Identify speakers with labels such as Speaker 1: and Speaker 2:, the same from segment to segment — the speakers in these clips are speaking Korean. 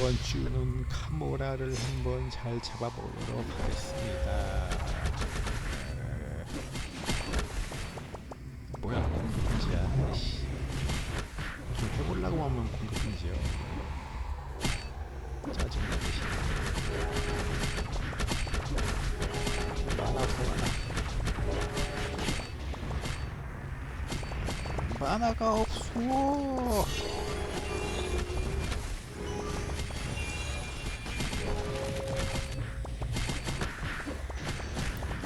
Speaker 1: 이번 주는 카모라를 한번 잘 잡아보도록 하겠습니다. 에, 뭐야 공격 금지야. 아이씨. 좀 해보려고 하면 공격 금지요. 짜증나게 만화 없어 만화. 만화가 없어.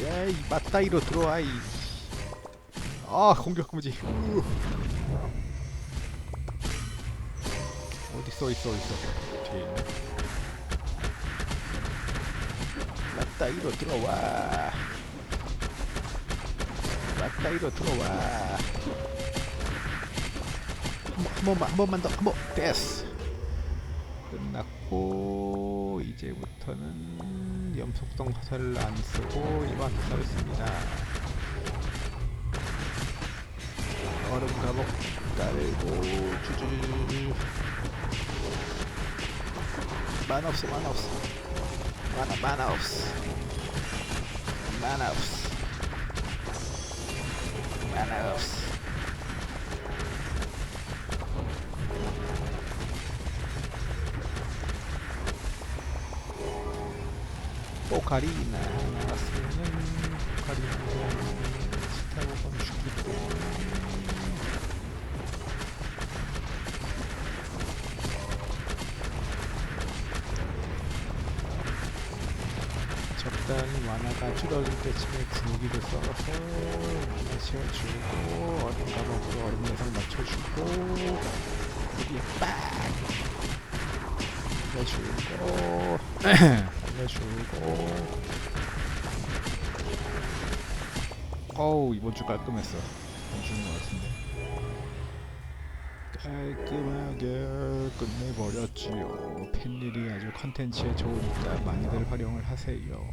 Speaker 1: 야이 맞다이로 들어와 이. 아 공격 금지. 우. 어디 있어 있어 있어 뒤에 있네. 맞다이로 들어와. 맞다이로 들어와. 한, 번- 한 번만 한 번만 더한 번. 됐어. 끝났고 이제부터 는 염속성 화살을 안 쓰고 일반 화살을 씁니다. 얼음 감옥 깔고 주주주주 만화 없어 만화 없어. 만화 만화 없어 만화 없어 만화 없어 포카리나 나왔으면 포카리나 스타고건 죽이고 적당히 만화가 줄어들 때쯤에 분위기를 썰어서 만화 채워주고 얼음 감옥으로 얼음 내성 맞춰주고 여기 빡! 살려주고 살려주고. 어우 이번 주 깔끔했어. 안 주는 것 같은데. 깔끔하게 끝내버렸지요. 팬일이 아주 컨텐츠에 좋으니까 많이들 활용을 하세요